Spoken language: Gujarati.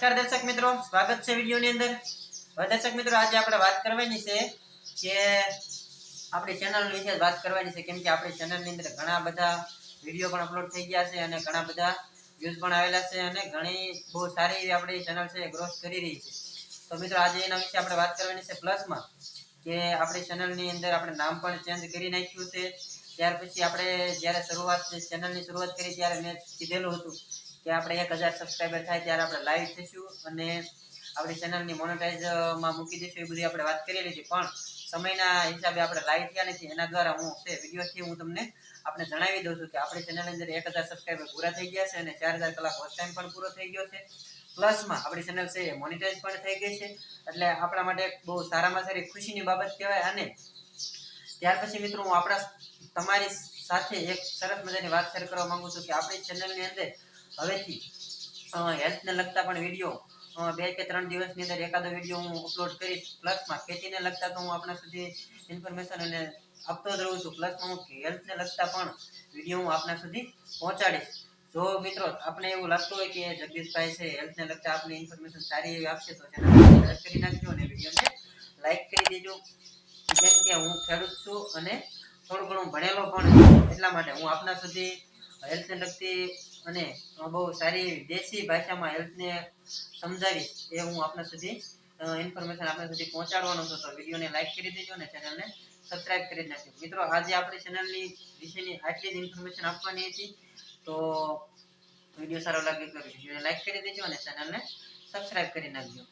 નમસ્કાર દર્શક મિત્રો, સ્વાગત છે વિડીયોની અંદર. દર્શક મિત્રો, આજે આપણે વાત કરવાની છે કે આપણી ચેનલ વિશે વાત કરવાની છે. કેમ કે આપણી ચેનલની અંદર ઘણા બધા વીડિયો પણ અપલોડ થઈ ગયા છે અને ઘણા બધા વ્યૂઝ પણ આવેલા છે અને ઘણી બહુ સારી એવી આપણી ચેનલ છે ગ્રોથ કરી રહી છે. તો મિત્રો, આજે એના વિશે આપણે વાત કરવાની છે પ્લસમાં કે આપણી ચેનલની અંદર આપણે નામ પણ ચેન્જ કરી નાખ્યું છે. ત્યાર પછી આપણે જ્યારે શરૂઆત ચેનલની શરૂઆત કરી ત્યારે મેં કીધેલું હતું કે આપણે એક હજાર સબસ્ક્રાઈબર થાય ત્યારે આપણે લાઈવ થઈશું અને આપણી ચેનલની મોનેટાઈઝમાં મૂકી દઈશું, એ બધી આપણે વાત કરી લીધી. પણ સમયના હિસાબે આપણે લાઈવ થયા નથી, એના દ્વારા હું છે વિડીયોથી હું તમને આપણે જણાવી દઉં છું કે આપણી ચેનલની અંદર એક હજાર સબસ્ક્રાઈબર પૂરા થઈ ગયા છે અને ચાર હજાર કલાક વોચ ટાઈમ પણ પૂરો થઈ ગયો છે. પ્લસમાં આપણી ચેનલ છે એ મોનિટાઈઝ પણ થઈ ગઈ છે. એટલે આપણા માટે બહુ સારામાં સારી ખુશીની બાબત કહેવાય. અને ત્યાર પછી મિત્રો હું આપણા તમારી સાથે એક સરસ મજાની વાત શેર કરવા માંગુ છું કે આપણી ચેનલની અંદર હવેથી હેલ્થને લગતા પણ વીડિયો બે કે ત્રણ દિવસની અંદર એકાદો વીડિયો હું અપલોડ કરીશ. પ્લસમાં ખેતીને લગતા તો હું આપણા સુધી ઇન્ફોર્મેશન અને આપતો જ રહું છું. પ્લસમાં હું હેલ્થને લગતા પણ વીડિયો હું આપણા સુધી પહોંચાડીશ. જો મિત્રો આપણે એવું લાગતું હોય કે જગદીશભાઈ છે, હેલ્થને લગતા આપણી ઇન્ફોર્મેશન સારી એવી આપશે તો ચેનલ કરી નાખજો અને વિડીયોને લાઈક કરી દેજો. જેમ કે હું ખેડૂત છું અને થોડું ઘણું ભણેલો પણ એટલા માટે હું આપના સુધી હેલ્થને લગતી અને બહુ સારી દેશી ભાષામાં હેલ્થને સમજાવીશ એ હું આપણા સુધી ઇન્ફોર્મેશન આપણા સુધી પહોંચાડવાનો છું. તો વિડીયોને લાઈક કરી દેજો અને ચેનલને સબસ્ક્રાઇબ કરી નાખજો. મિત્રો, આજે આપણી ચેનલની વિશેની આટલી જ ઇન્ફોર્મેશન આપવાની હતી. તો વીડિયો સારો લાગ્યો તો વિડીયોને લાઈક કરી દેજો અને ચેનલને સબસ્ક્રાઇબ કરી નાખજો.